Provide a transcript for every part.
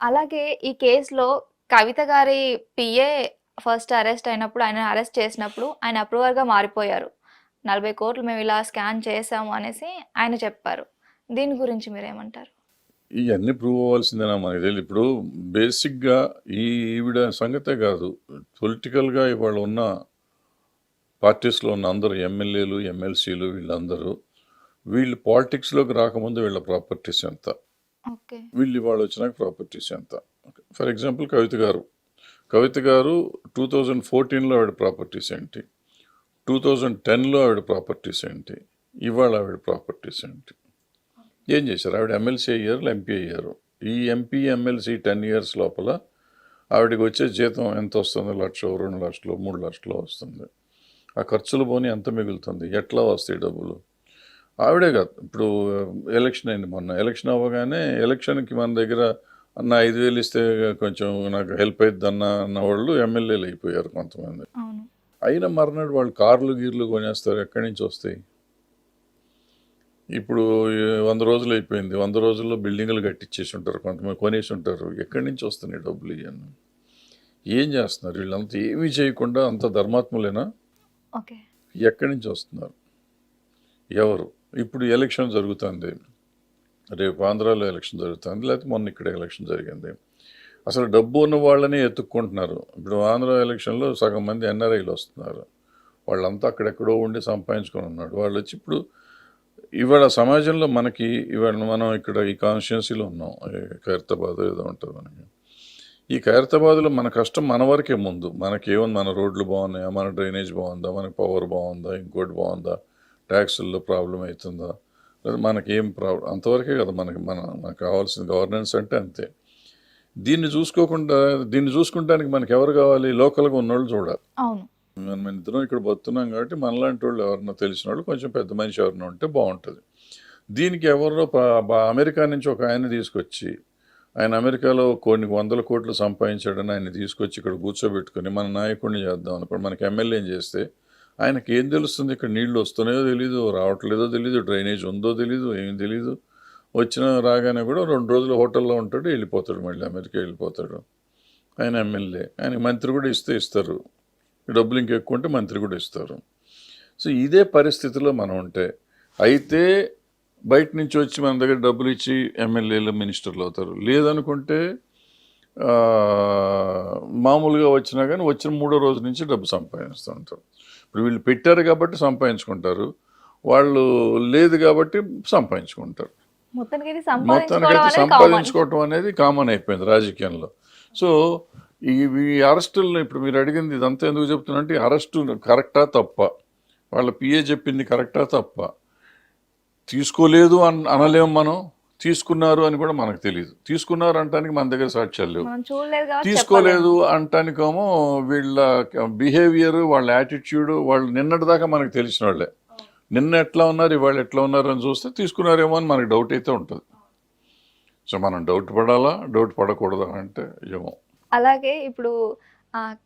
అలాగే ఈ కేసులో కవిత గారి పిఏ ఫస్ట్ అరెస్ట్ అయినప్పుడు ఆయన అరెస్ట్ చేసినప్పుడు ఆయన అప్రూవర్గా మారిపోయారు. నలభై కోట్లు మేము ఇలా స్కాన్ చేసాము అనేసి ఆయన చెప్పారు. దీని గురించి మీరేమంటారు? ఇవన్నీ ప్రూవ్ అవ్వాల్సిందేనా మనకి తెలియదు ఇప్పుడు బేసిక్గా ఈ ఈవిడ సంగతే కాదు. పొలిటికల్గా ఇవాళ ఉన్న పార్టీస్లో ఉన్న అందరు ఎమ్మెల్యేలు ఎమ్మెల్సీలు వీళ్ళందరూ వీళ్ళు పాలిటిక్స్లోకి రాకముందు వీళ్ళ ప్రాపర్టీస్ ఎంత? వీళ్ళు వాళ్ళు వచ్చినాక ప్రాపర్టీస్ ఎంత? ఫర్ ఎగ్జాంపుల్ కవిత గారు. కవిత గారు టూ థౌజండ్ ఫోర్టీన్లో ఆవిడ ప్రాపర్టీస్ ఏంటి? టూ థౌజండ్ టెన్లో ఆవిడ ప్రాపర్టీస్ ఏంటి? ఇవాళ ఆవిడ ప్రాపర్టీస్ ఏంటి? ఏం చేశారు? ఆవిడ ఎమ్మెల్సీ అయ్యారు ఎంపీ అయ్యారు. ఈ ఎంపీ ఎమ్మెల్సీ టెన్ ఇయర్స్ లోపల ఆవిడకి వచ్చే జీతం ఎంత వస్తుంది? లక్ష రెండు లక్షలు మూడు లక్షలు వస్తుంది. ఆ ఖర్చులు పోని ఎంత మిగులుతుంది? ఎట్లా వస్తాయి డబ్బులు? ఆవిడే కాదు. ఇప్పుడు ఎలక్షన్ అయింది మొన్న. ఎలక్షన్ అవ్వగానే ఎలక్షన్కి మన దగ్గర అన్న ఐదు వేలు ఇస్తే కొంచెం నాకు హెల్ప్ అవుతుంది అన్న అన్న వాళ్ళు ఎమ్మెల్యేలు అయిపోయారు కొంతమంది. అయినా మర్నాడు వాళ్ళు కార్లు గీర్లు కొనేస్తారు. ఎక్కడి నుంచి వస్తాయి? ఇప్పుడు వంద రోజులు అయిపోయింది. వంద రోజుల్లో బిల్డింగులు కట్టించేసి ఉంటారు. కొంతమంది కొనేసి ఉంటారు. ఎక్కడి నుంచి వస్తున్నాయి డబ్బులు ఇవన్నీ? ఏం చేస్తున్నారు? వీళ్ళంతా ఏమీ చేయకుండా అంత ధర్మాత్ములేనా? ఎక్కడి నుంచి వస్తున్నారు? ఎవరు? ఇప్పుడు ఎలక్షన్ జరుగుతుంది. రేపు ఆంధ్రాలో ఎలక్షన్ జరుగుతుంది లేకపోతే మొన్న ఇక్కడ ఎలక్షన్ జరిగింది. అసలు డబ్బు ఉన్న వాళ్ళని ఎత్తుక్కుంటున్నారు. ఇప్పుడు ఆంధ్ర ఎలక్షన్లో సగం మంది ఎన్ఆర్ఐలు వస్తున్నారు. వాళ్ళంతా అక్కడెక్కడో ఉండి సంపాదించుకొని ఉన్నాడు వాళ్ళు వచ్చి ఇప్పుడు ఇవాళ సమాజంలో మనకి ఇవాళ మనం ఇక్కడ ఈ కాన్స్టిట్యున్సీలో ఉన్నాం. ఖైరతాబాద్ ఏదో ఉంటుంది మనకి. ఈ ఖైరతాబాద్లో మన కష్టం మన వరకే ముందు. మనకేముంది? మన రోడ్లు బాగున్నాయా? మన డ్రైనేజ్ బాగుందా? మనకి పవర్ బాగుందా? ఇంకోటి బాగుందా? ట్యాక్సుల్లో ప్రాబ్లం అవుతుందా లేదా మనకేం ప్రాబ్లం అంతవరకే కదా మనకి మన మనకు కావాల్సిన గవర్నెన్స్ అంటే అంతే. దీన్ని చూసుకోకుండా దీన్ని చూసుకుంటానికి మనకి ఎవరు కావాలి? లోకల్గా ఉన్నోళ్ళు చూడాలి. అవును. మనం ఇద్దరం ఇక్కడ బతున్నాం కాబట్టి మనలాంటి వాళ్ళు ఎవరన్నా తెలిసిన వాళ్ళు కొంచెం పెద్ద మనిషి ఎవరైనా ఉంటే బాగుంటుంది. దీనికి ఎవరో అమెరికా నుంచి ఒక ఆయన తీసుకొచ్చి ఆయన అమెరికాలో కొన్ని వందల కోట్లు సంపాదించాడని ఆయన తీసుకొచ్చి ఇక్కడ కూర్చోబెట్టుకుని మన నాయకుడిని చేద్దాం అన్నప్పుడు మనకి ఎమ్మెల్యే చేస్తే ఆయనకి ఏం తెలుస్తుంది? ఇక్కడ నీళ్ళు వస్తున్నాయో తెలీదు రావట్లేదో తెలీదు డ్రైనేజ్ ఉందో తెలీదు ఏం తెలీదు. వచ్చిన రాగానే కూడా రెండు రోజులు హోటల్లో ఉంటాడు వెళ్ళిపోతాడు మళ్ళీ అమెరికా వెళ్ళిపోతాడు. ఆయన ఎమ్మెల్యే. ఆయన మంత్రి కూడా ఇస్తే ఇస్తారు. డబ్బులు ఇంకెక్కువ ఉంటే మంత్రి కూడా ఇస్తారు. సో ఇదే పరిస్థితిలో మనం ఉంటే అయితే బయట నుంచి వచ్చి మన దగ్గర డబ్బులు ఇచ్చి ఎమ్మెల్యేలు మినిస్టర్లు అవుతారు. లేదనుకుంటే మామూలుగా వచ్చినా కానీ వచ్చిన మూడో రోజు నుంచి డబ్బు సంపాదిస్తూ ఉంటారు. ఇప్పుడు వీళ్ళు పెట్టారు కాబట్టి సంపాదించుకుంటారు. వాళ్ళు లేదు కాబట్టి సంపాదించుకుంటారు. మొత్తానికి సంపాదించుకోవటం అనేది కామన్ అయిపోయింది రాజకీయంలో. సో ఈ ఈ అరెస్టులను ఇప్పుడు మీరు అడిగింది ఇదంతా ఎందుకు చెప్తున్నా అంటే అరెస్టు కరెక్టా తప్ప? వాళ్ళ పిఏ చెప్పింది కరెక్టా తప్ప? తీసుకోలేదు అన్ అనలేము మనం? తీసుకున్నారు అని కూడా మనకు తెలియదు తీసుకున్నారు అంటానికి మన దగ్గర సాక్ష్యాలు లేవు. తీసుకోలేదు అంటానికేమో వీళ్ళ బిహేవియర్ వాళ్ళ యాటిట్యూడ్ వాళ్ళు నిన్నటి దాకా మనకు తెలిసిన వాళ్ళే. నిన్న ఎట్లా ఉన్నారు ఇవాళ ఎట్లా ఉన్నారు అని చూస్తే తీసుకున్నారేమో అని మనకు డౌట్ అయితే ఉంటుంది. సో మనం డౌట్ పడాలా డౌట్ పడకూడదా అంటే ఏమో. అలాగే ఇప్పుడు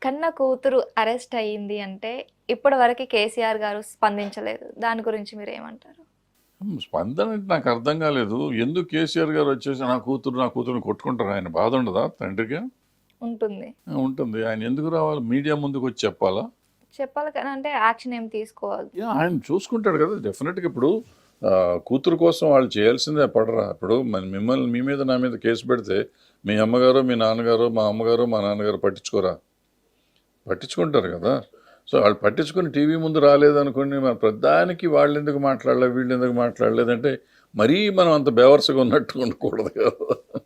కన్న కూతురు అరెస్ట్ అయ్యింది అంటే ఇప్పటి వరకు కేసీఆర్ గారు స్పందించలేదు. దాని గురించి మీరు ఏమంటారు స్పందన అంటే నాకు అర్థం కాలేదు. ఎందుకు కేసీఆర్ గారు వచ్చేసి నా కూతురు నా కూతురుని కొట్టుకుంటారు? ఆయన బాధ ఉండదా తండ్రికి? ఉంటుంది. ఉంటుంది. ఆయన ఎందుకు రావాలి? మీడియా ముందుకు వచ్చి చెప్పాలా? చెప్పాలి కానీ అంటే యాక్షన్ ఏం తీసుకోవాలి? ఆయన చూసుకుంటాడు కదా. డెఫినెట్గా ఇప్పుడు కూతురు కోసం వాళ్ళు చేయాల్సిందే పడరా. ఇప్పుడు మన మిమ్మల్ని మీ మీద నా మీద కేసు పెడితే మీ అమ్మగారు మీ నాన్నగారు మా అమ్మగారు మా నాన్నగారు పట్టించుకోరా? పట్టించుకుంటారు కదా. సో వాళ్ళు పట్టించుకుని టీవీ ముందు రాలేదనుకోండి మన ప్రధానికి వాళ్ళు ఎందుకు మాట్లాడలేదు వీళ్ళు ఎందుకు మాట్లాడలేదంటే మరీ మనం అంత బేవర్సగా ఉన్నట్టు ఉండకూడదు కదా.